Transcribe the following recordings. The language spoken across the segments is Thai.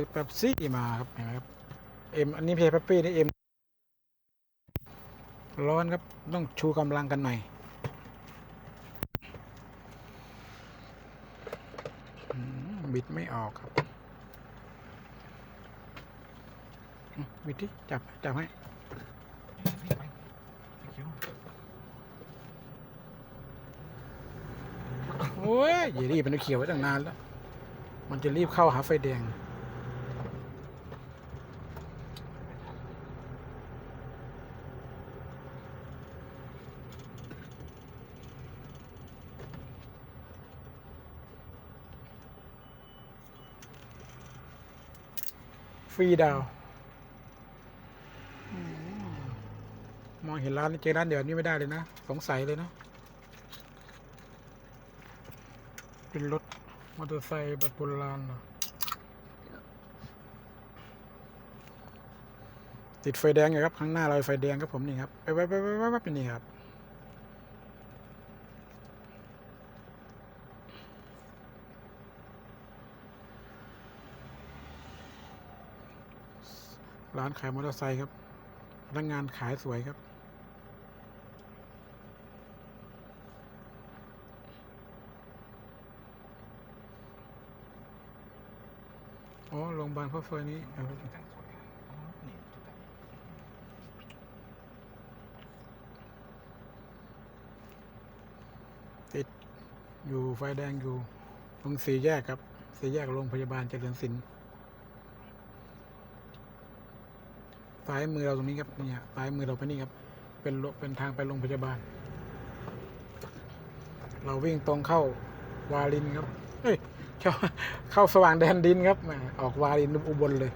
ซื้อเป๊ปซี่มาครับเห็นไหมครับเอ็มอันนี้เพย์เป๊ปซี่นี่เอ็มร้อนครับต้องชูกำลังกันหน่อยบิดไม่ออกครับบิดที่จับ จับให้โอ้ยอย่ารีบมันเขียวไว้ตั้งนานแล้ว มันจะรีบเข้าหาไฟแดง ฟรีดาวมองเห็นร้านนี้เจอร้านเดี๋ยวนี้ไม่ได้เลยนะ สงสัยเลยนะ เป็นรถมอเตอร์ไซค์แบบโบราณเหรอติดไฟแดงอยู่ครับ ข้างหน้าเราไฟแดงครับผมนี่ครับไปไปไปไปไปไปนี่ครับ ร้านขายมอเตอร์ไซค์ครับพนักงานขายสวยครับ อ๋อ โรงพยาบาลพระเฟยนี้เอาติดอยู่ไฟแดงอยู่ตรงสี่แยกครับ สี่แยกโรงพยาบาลเจริญศิลป์ ซ้ายมือเราตรงนี้ครับเนี่ยซ้ายมือเราไปนี่ครับเป็นเป็นทางไปโรงพยาบาล เราวิ่งตรงเข้าวาลินครับเอ้ยเข้าเข้าสว่างแดนดินครับออกวาลินอุบลเลย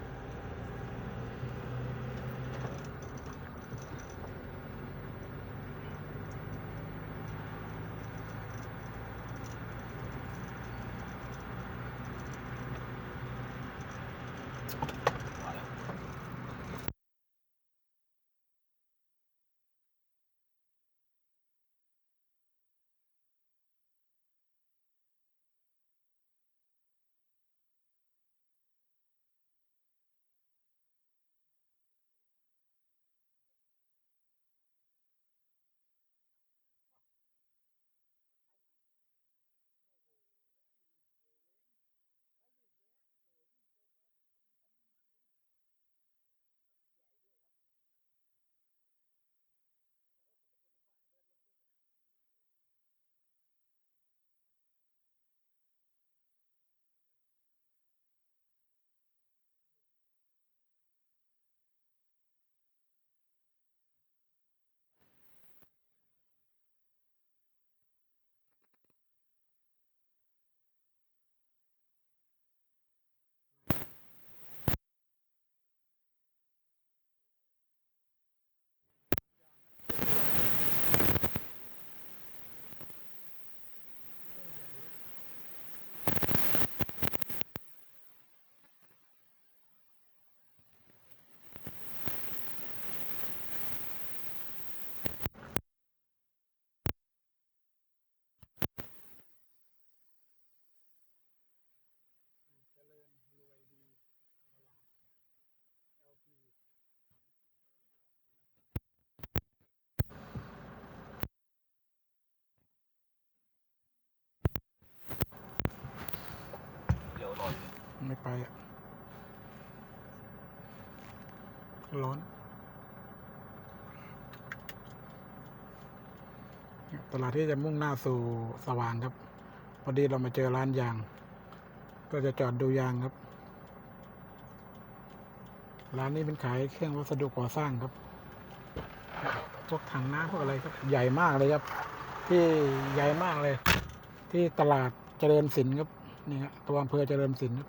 ไม่ไปอะ ร้อนตลาดที่จะมุ่งหน้าสู่สว่างครับ พอดีเรามาเจอร้านยาง ก็จะจอดดูยางครับ ร้านนี้เป็นขายเครื่องวัสดุก่อสร้างครับ พวกถังน้ำพวกอะไรครับ ใหญ่มากเลยครับ ที่ใหญ่มากเลย ที่ตลาดเจริญศิลป์ครับ นี่ครับตัวอำเภอเจริญศิลป์ครับ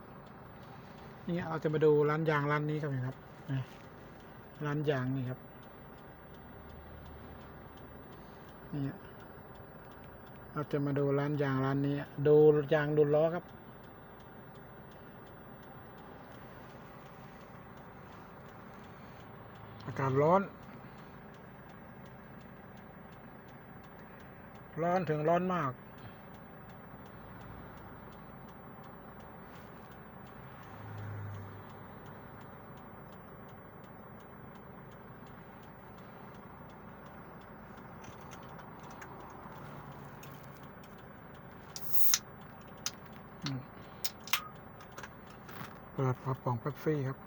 นี่เราจะมาดูร้านยางร้านนี้ครับนี่ครับร้านยางนี่ครับนี่เราจะมาดูร้านยางร้านนี้ ดูยางดูล้อครับ อากาศร้อน ร้อนถึงร้อนมาก เปิดฝาป่องเป๊ปซี่ครับ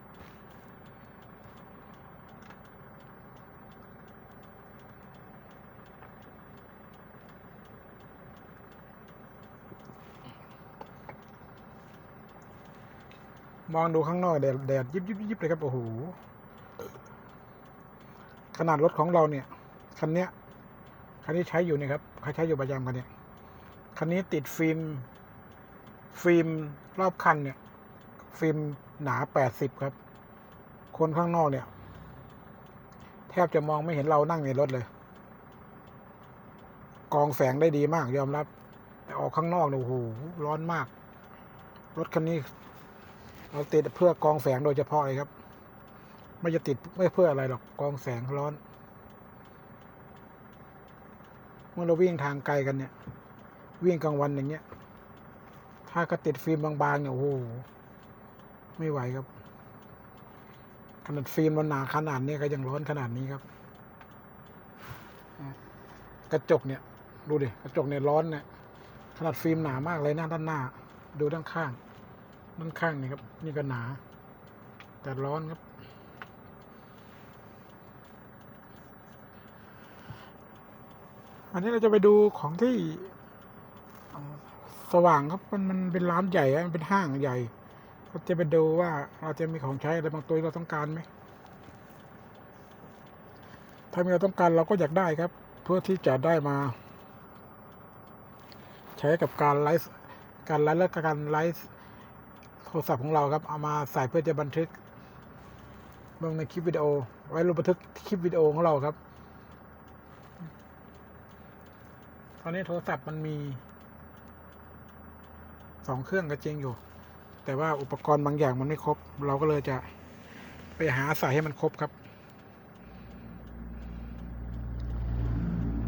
มองดูข้างนอกแดดแดดยิบยิบยิบเลยครับ โอ้โห ขนาดรถของเราเนี่ย คันเนี้ย คันนี้ใช้อยู่เนี่ยครับเขาใช้อยู่ประจำกันเนี่ย คันนี้ติดฟิล์ม ฟิล์มรอบคันเนี่ย ฟิล์มหนาแปดสิบครับ คนข้างนอกเนี่ย แทบจะมองไม่เห็นเรานั่งในรถเลย กองแสงได้ดีมาก ยอมรับ แต่ออกข้างนอกเนี่ยโอ้โหร้อนมาก รถคันนี้ เราติดเพื่อกองแสงโดยเฉพาะเลยครับ ไม่จะติดไม่เพื่ออะไรหรอกกองแสงร้อน เมื่อเราวิ่งทางไกลกันเนี่ย วิ่งกลางวันอย่างเงี้ย ถ้าก็ติดฟิล์มบางๆเนี่ยโอ้โห ไม่ไหวครับ ขนาดฟิล์มมันหนาขนาดนี้ก็ยังร้อนขนาดนี้ครับ กระจกเนี่ยดูดิกระจกเนี่ยร้อนเนี่ยขนาดฟิล์มหนามากเลยหน้าด้านหน้า ดูด้านข้าง ด้านข้างนี่ครับ นี่ก็หนา แต่ร้อนครับอันนี้เราจะไปดูของที่สว่างครับมันมันเป็นร้านใหญ่มันเป็นห้างใหญ่ เราจะไปดูว่าเราจะมีของใช้อะไรบางตัวที่เราต้องการไหม ถ้ามีเราต้องการเราก็อยากได้ครับ เพื่อที่จะได้มา ใช้กับการไลฟ์การไลฟ์และการไลฟ์โทรศัพท์ของเราครับ เอามาใส่เพื่อจะบันทึกลงในคลิปวิดีโอ ไว้ลงบันทึกคลิปวิดีโอของเราครับ ตอนนี้โทรศัพท์มันมีสองเครื่องก็จริงอยู่ แต่ว่าอุปกรณ์บางอย่างมันไม่ครบ เราก็เลยจะไปหาใส่ให้มันครบครับ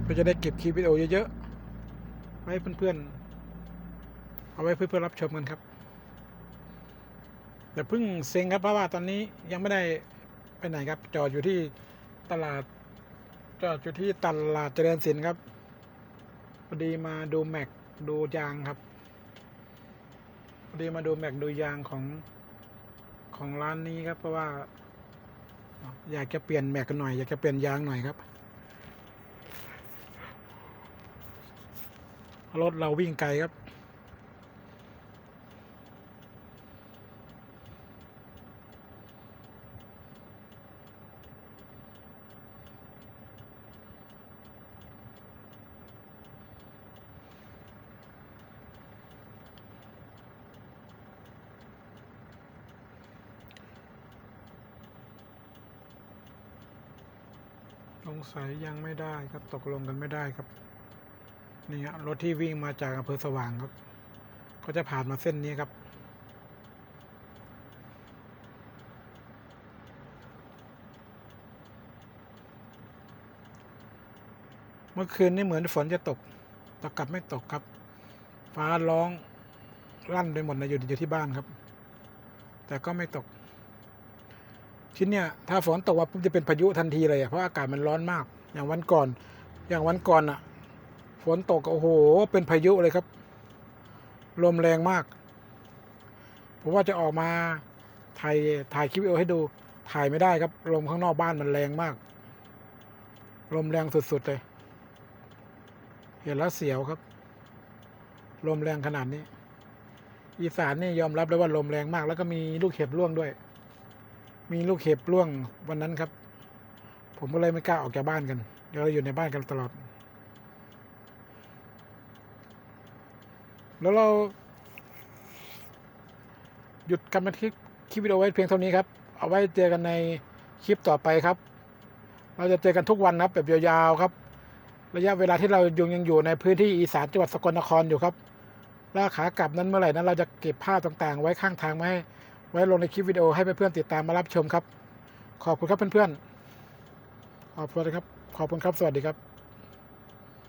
เพื่อจะได้เก็บคลิปวิดีโอเยอะๆไว้เพื่อนๆเอาไว้เพื่อนๆรับชมกันครับแต่เพิ่งเซ็งครับเพราะว่าตอนนี้ยังไม่ได้ไปไหนครับ จอดอยู่ที่ตลาดจอดอยู่ที่ตลาดเจริญศิลป์ครับพอดีมาดูแม็กดูยางครับ ดีมาดูแม็กดูยางของของร้านนี้ครับ เพราะว่า อยากจะเปลี่ยนแม็กหน่อย อยากจะเปลี่ยนยางหน่อยครับ รถเราวิ่งไกลครับ สงสัยยังไม่ได้ครับตกลงกันไม่ได้ครับนี่ฮะรถที่วิ่งมาจากอำเภอสว่างครับก็จะผ่านมาเส้นนี้ครับ เมื่อคืนนี่เหมือนฝนจะตกแต่กลับไม่ตกครับ ฟ้าร้องลั่นไปหมดเลยอยู่อยู่ที่บ้านครับ แต่ก็ไม่ตก ชิ้นเนี่ยถ้าฝนตกว่าปุ๊บจะเป็นพายุทันทีเลยอะเพราะอากาศมันร้อนมาก อย่างวันก่อน อย่างวันก่อนอะฝนตกโอ้โหเป็นพายุเลยครับ ลมแรงมากผมว่าจะออกมาถ่ายถ่ายคลิปวิดีโอให้ดูถ่ายไม่ได้ครับลมข้างนอกบ้านมันแรงมาก ลมแรงสุดๆเลย เห็นแล้วเสียวครับ ลมแรงขนาดนี้ อีสานนี่ยอมรับเลยว่าลมแรงมาก แล้วก็มีลูกเห็บร่วงด้วย มีลูกเห็บร่วงวันนั้นครับ ผมก็เลยไม่กล้าออกจากบ้านกัน เดี๋ยวเราอยู่ในบ้านกันตลอด แล้วเรา หยุดการบันทึกคลิปวิดีโอไว้เพียงเท่านี้ครับ เอาไว้เจอกันในคลิปต่อไปครับ เราจะเจอกันทุกวันนะครับแบบยาวๆครับ ระยะเวลาที่เรายังยังอยู่ในพื้นที่อีสานจังหวัดสกลนครอยู่ครับล้วขากลับนั้นเมื่อไหร่นั้นเราจะเก็บภาพต่างๆ ไว้ข้างทางไว้ ไว้ลงในคลิปวิดีโอให้เพื่อนๆติดตามมารับชมครับ ขอบคุณครับเพื่อนๆขอบคุณครับขอบคุณครับสวัสดีครับ